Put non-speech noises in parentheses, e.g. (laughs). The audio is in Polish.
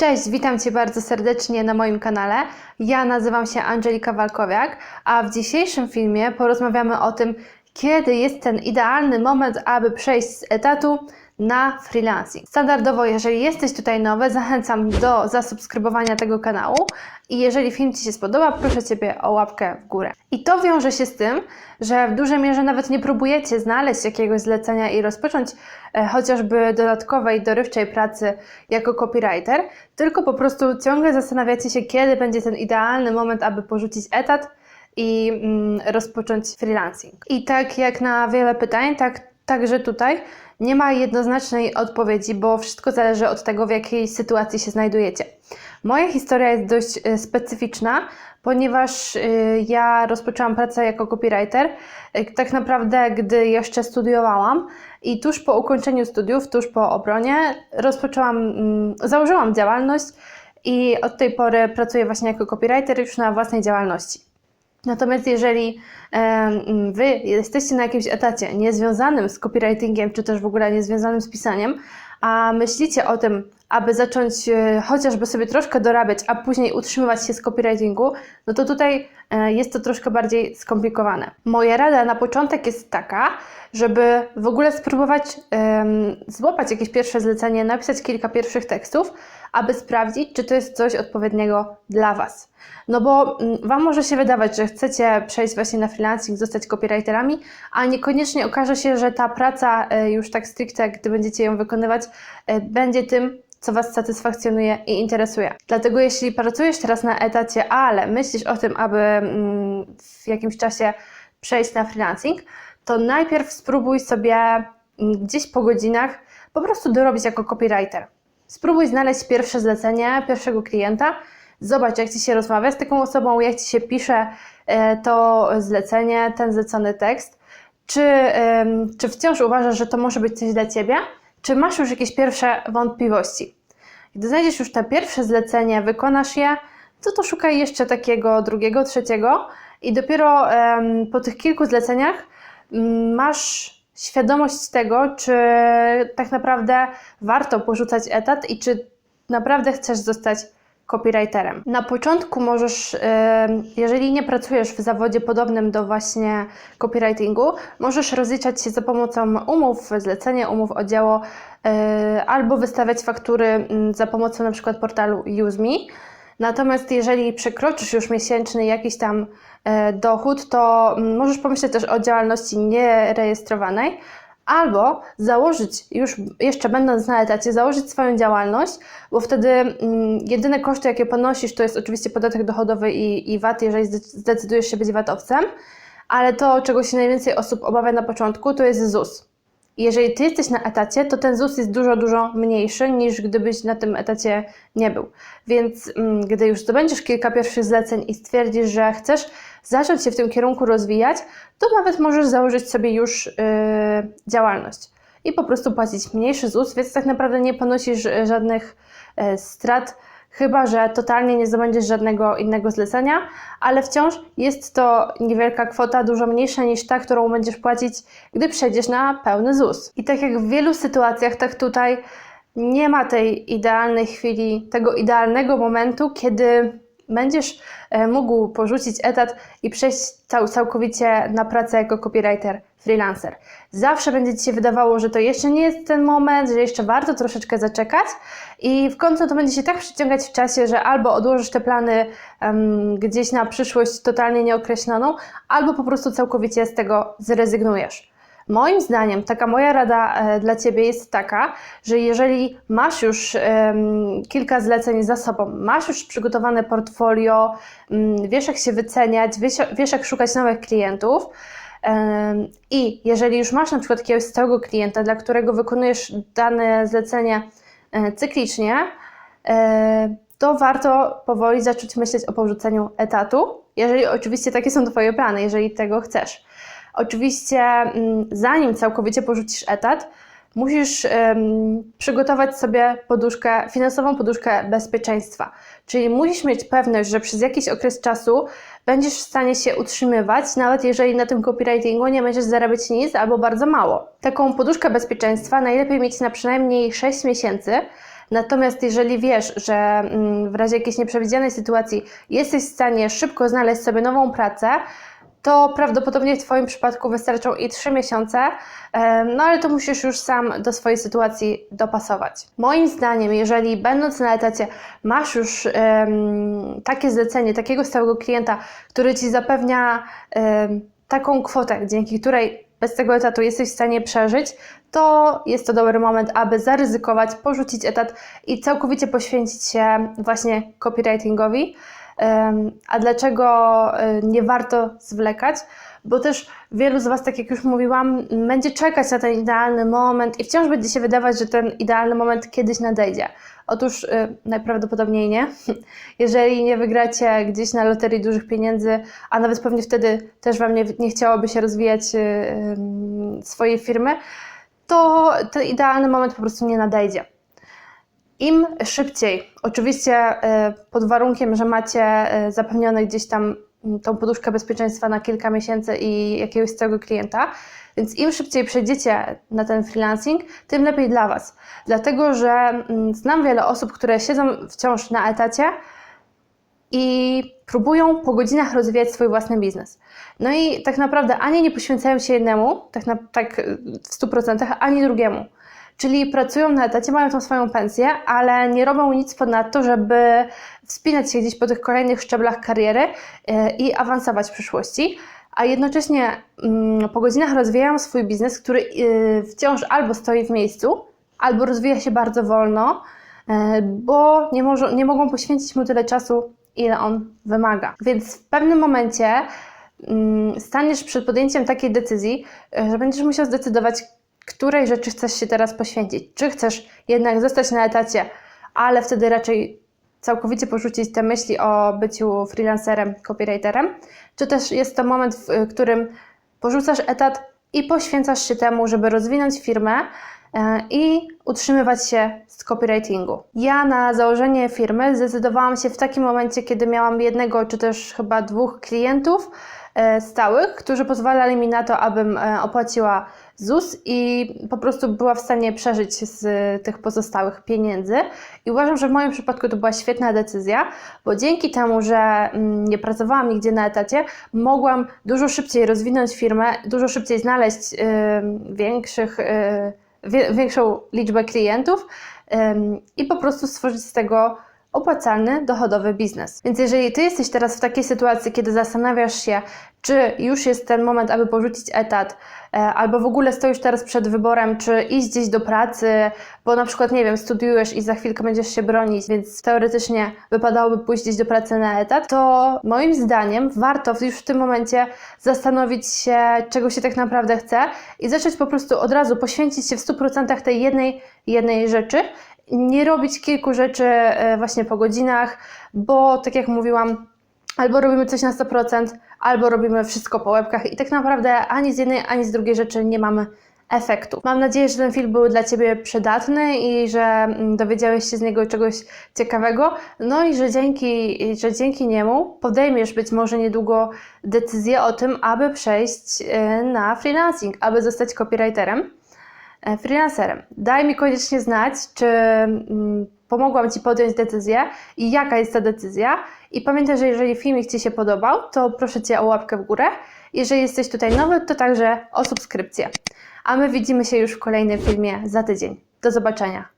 Cześć, witam Cię bardzo serdecznie na moim kanale. Ja nazywam się Angelika Walkowiak, a w dzisiejszym filmie porozmawiamy o tym, kiedy jest ten idealny moment, aby przejść z etatu na freelancing. Standardowo, jeżeli jesteś tutaj nowy, zachęcam do zasubskrybowania tego kanału i jeżeli film Ci się spodoba, proszę Ciebie o łapkę w górę. I to wiąże się z tym, że w dużej mierze nawet nie próbujecie znaleźć jakiegoś zlecenia i rozpocząć e, chociażby dodatkowej, dorywczej pracy jako copywriter, tylko po prostu ciągle zastanawiacie się, kiedy będzie ten idealny moment, aby porzucić etat i mm, rozpocząć freelancing. I tak jak na wiele pytań, tak także tutaj nie ma jednoznacznej odpowiedzi, bo wszystko zależy od tego, w jakiej sytuacji się znajdujecie. Moja historia jest dość e, specyficzna, ponieważ e, ja rozpoczęłam pracę jako copywriter e, tak naprawdę, gdy jeszcze studiowałam i tuż po ukończeniu studiów, tuż po obronie, rozpoczęłam, mm, założyłam działalność i od tej pory pracuję właśnie jako copywriter już na własnej działalności. Natomiast jeżeli Wy jesteście na jakimś etacie niezwiązanym z copywritingiem, czy też w ogóle niezwiązanym z pisaniem, a myślicie o tym, aby zacząć e, chociażby sobie troszkę dorabiać, a później utrzymywać się z copywritingu, no to tutaj e, jest to troszkę bardziej skomplikowane. Moja rada na początek jest taka, żeby w ogóle spróbować em, złapać jakieś pierwsze zlecenie, napisać kilka pierwszych tekstów, aby sprawdzić, czy to jest coś odpowiedniego dla Was. No bo mm, Wam może się wydawać, że chcecie przejść właśnie na freelancing, zostać copywriterami, a niekoniecznie okaże się, że ta praca e, już tak stricte, gdy będziecie ją wykonywać, będzie tym, co Was satysfakcjonuje i interesuje. Dlatego jeśli pracujesz teraz na etacie, ale myślisz o tym, aby mm, w jakimś czasie przejść na freelancing, to najpierw spróbuj sobie mm, gdzieś po godzinach po prostu dorobić jako copywriter. Spróbuj znaleźć pierwsze zlecenie, pierwszego klienta, zobacz jak Ci się rozmawia z taką osobą, jak Ci się pisze e, to zlecenie, ten zlecony tekst. Czy, czy wciąż uważasz, że to może być coś dla Ciebie? Czy masz już jakieś pierwsze wątpliwości? Gdy znajdziesz już te pierwsze zlecenie, wykonasz je, to to szukaj jeszcze takiego drugiego, trzeciego i dopiero em, po tych kilku zleceniach mm, masz świadomość tego, czy tak naprawdę warto porzucać etat i czy naprawdę chcesz zostać copywriterem. Na początku możesz, jeżeli nie pracujesz w zawodzie podobnym do właśnie copywritingu, możesz rozliczać się za pomocą umów, zlecenia, umów o dzieło e, albo wystawiać faktury za pomocą na przykład portalu UseMe. Natomiast jeżeli przekroczysz już miesięczny jakiś tam e, dochód, to możesz pomyśleć też o działalności nierejestrowanej, albo założyć, już jeszcze będąc na etacie, założyć swoją działalność, bo wtedy mm, jedyne koszty, jakie ponosisz, to jest oczywiście podatek dochodowy i, i VAT, jeżeli zde- zdecydujesz się być VAT-owcem, ale to, czego się najwięcej osób obawia na początku, to jest ZUS. Jeżeli ty jesteś na etacie, to ten ZUS jest dużo, dużo mniejszy niż gdybyś na tym etacie nie był. Więc mm, gdy już zdobędziesz kilka pierwszych zleceń i stwierdzisz, że chcesz zacząć się w tym kierunku rozwijać, to nawet możesz założyć sobie już yy, działalność i po prostu płacić mniejszy ZUS, więc tak naprawdę nie ponosisz y, żadnych y, strat, chyba że totalnie nie zdobędziesz żadnego innego zlecenia, ale wciąż jest to niewielka kwota, dużo mniejsza niż ta, którą będziesz płacić, gdy przejdziesz na pełny ZUS. I tak jak w wielu sytuacjach, tak tutaj nie ma tej idealnej chwili, tego idealnego momentu, kiedy będziesz e, mógł porzucić etat i przejść cał, całkowicie na pracę jako copywriter, freelancer. Zawsze będzie Ci się wydawało, że to jeszcze nie jest ten moment, że jeszcze warto troszeczkę zaczekać i w końcu to będzie się tak przyciągać w czasie, że albo odłożysz te plany em, gdzieś na przyszłość totalnie nieokreśloną, albo po prostu całkowicie z tego zrezygnujesz. Moim zdaniem, taka moja rada e, dla Ciebie jest taka, że jeżeli masz już kilka zleceń za sobą, masz już przygotowane portfolio, mm, wiesz jak się wyceniać, wiesz, jak szukać nowych klientów, i jeżeli już masz na przykład jakiegoś stałego klienta, dla którego wykonujesz dane zlecenie e, cyklicznie, e, to warto powoli zacząć myśleć o porzuceniu etatu, jeżeli oczywiście takie są Twoje plany, jeżeli tego chcesz. Oczywiście, mm, zanim całkowicie porzucisz etat, musisz przygotować sobie poduszkę, finansową poduszkę bezpieczeństwa. Czyli musisz mieć pewność, że przez jakiś okres czasu będziesz w stanie się utrzymywać, nawet jeżeli na tym copywritingu nie będziesz zarabiać nic albo bardzo mało. Taką poduszkę bezpieczeństwa najlepiej mieć na przynajmniej 6 miesięcy, Natomiast jeżeli wiesz, że mm, w razie jakiejś nieprzewidzianej sytuacji jesteś w stanie szybko znaleźć sobie nową pracę, to prawdopodobnie w Twoim przypadku wystarczą i 3 miesiące, em, no ale to musisz już sam do swojej sytuacji dopasować. Moim zdaniem, jeżeli będąc na etacie masz już em, takie zlecenie, takiego stałego klienta, który Ci zapewnia em, taką kwotę, dzięki której bez tego etatu jesteś w stanie przeżyć, to jest to dobry moment, aby zaryzykować, porzucić etat i całkowicie poświęcić się właśnie copywritingowi. A dlaczego e, nie warto zwlekać? Bo też wielu z Was, tak jak już mówiłam, będzie czekać na ten idealny moment i wciąż będzie się wydawać, że ten idealny moment kiedyś nadejdzie. Otóż e, najprawdopodobniej nie. (laughs) Jeżeli nie wygracie gdzieś na loterii dużych pieniędzy, a nawet pewnie wtedy też Wam nie, nie chciałoby się rozwijać e, swojej firmy, to ten idealny moment po prostu nie nadejdzie. Im szybciej, oczywiście e, pod warunkiem, że macie e, zapewnione gdzieś tam tą poduszkę bezpieczeństwa na kilka miesięcy i jakiegoś stałego klienta, więc im szybciej przejdziecie na ten freelancing, tym lepiej dla Was. Dlatego, że znam wiele osób, które siedzą wciąż na etacie i próbują po godzinach rozwijać swój własny biznes. No i tak naprawdę ani nie poświęcają się jednemu, tak, na, tak w 100%, ani drugiemu. Czyli pracują na etacie, mają tą swoją pensję, ale nie robią nic ponadto, żeby wspinać się gdzieś po tych kolejnych szczeblach kariery y, i awansować w przyszłości. A jednocześnie mm, po godzinach rozwijają swój biznes, który y, wciąż albo stoi w miejscu, albo rozwija się bardzo wolno, y, bo nie, może, nie mogą poświęcić mu tyle czasu, ile on wymaga. Więc w pewnym momencie mm, staniesz przed podjęciem takiej decyzji, że będziesz musiał zdecydować, której rzeczy chcesz się teraz poświęcić. Czy chcesz jednak zostać na etacie, ale wtedy raczej całkowicie porzucić te myśli o byciu freelancerem, copywriterem, czy też jest to moment, w którym porzucasz etat i poświęcasz się temu, żeby rozwinąć firmę e, i utrzymywać się z copywritingu. Ja na założenie firmy zdecydowałam się w takim momencie, kiedy miałam jednego czy też chyba dwóch klientów e, stałych, którzy pozwalali mi na to, abym e, opłaciła ZUS i po prostu była w stanie przeżyć z tych pozostałych pieniędzy. I uważam, że w moim przypadku to była świetna decyzja, bo dzięki temu, że mm, nie pracowałam nigdzie na etacie, mogłam dużo szybciej rozwinąć firmę, dużo szybciej znaleźć większych, y, większą liczbę klientów i po prostu stworzyć z tego opłacalny, dochodowy biznes. Więc jeżeli Ty jesteś teraz w takiej sytuacji, kiedy zastanawiasz się, czy już jest ten moment, aby porzucić etat, e, albo w ogóle stoisz teraz przed wyborem, czy iść gdzieś do pracy, bo na przykład, nie wiem, studiujesz i za chwilkę będziesz się bronić, więc teoretycznie wypadałoby pójść gdzieś do pracy na etat, to moim zdaniem warto już w tym momencie zastanowić się, czego się tak naprawdę chce i zacząć po prostu od razu poświęcić się w 100% tej jednej, jednej rzeczy nie robić kilku rzeczy e, właśnie po godzinach, bo tak jak mówiłam, albo robimy coś na 100%, albo robimy wszystko po łebkach i tak naprawdę ani z jednej, ani z drugiej rzeczy nie mamy efektu. Mam nadzieję, że ten film był dla Ciebie przydatny i że mm, dowiedziałeś się z niego czegoś ciekawego, no i że dzięki, że dzięki niemu podejmiesz być może niedługo decyzję o tym, aby przejść e, na freelancing, aby zostać copywriterem freelancerem. Daj mi koniecznie znać, czy mm, pomogłam Ci podjąć decyzję i jaka jest ta decyzja. I pamiętaj, że jeżeli filmik Ci się podobał, to proszę Cię o łapkę w górę. Jeżeli jesteś tutaj nowy, to także o subskrypcję. A my widzimy się już w kolejnym filmie za tydzień. Do zobaczenia.